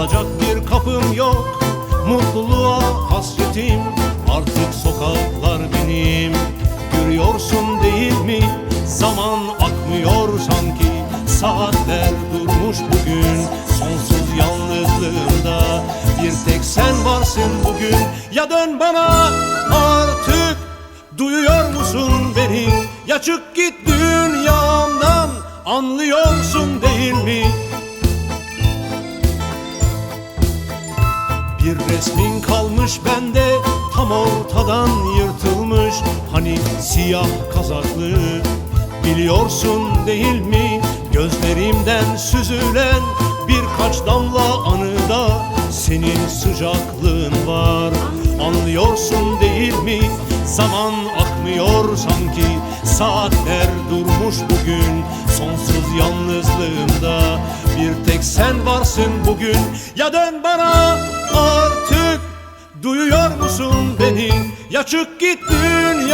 Çalacak bir kapım yok. Mutluluğa hasretim. Artık sokaklar benim. Görüyorsun değil mi? Zaman akmıyor sanki. Saatler durmuş bugün. Sonsuz yalnızlığımda Bir tek sen varsın bugün. Ya dön bana artık. Duyuyor musun beni? Ya çık git dünyamdan. Anlıyorsun Bir resmin kalmış bende. Tam ortadan yırtılmış Hani siyah kazaklı. Biliyorsun değil mi? Gözlerimden süzülen Birkaç damla anıda Senin sıcaklığın var. Anlıyorsun değil mi? Zaman akmıyor sanki. Saatler durmuş bugün Sonsuz yalnızlığımda Bir tek sen varsın bugün. Ya dön bana artık. Duyuyor musun beni? Ya çık git mi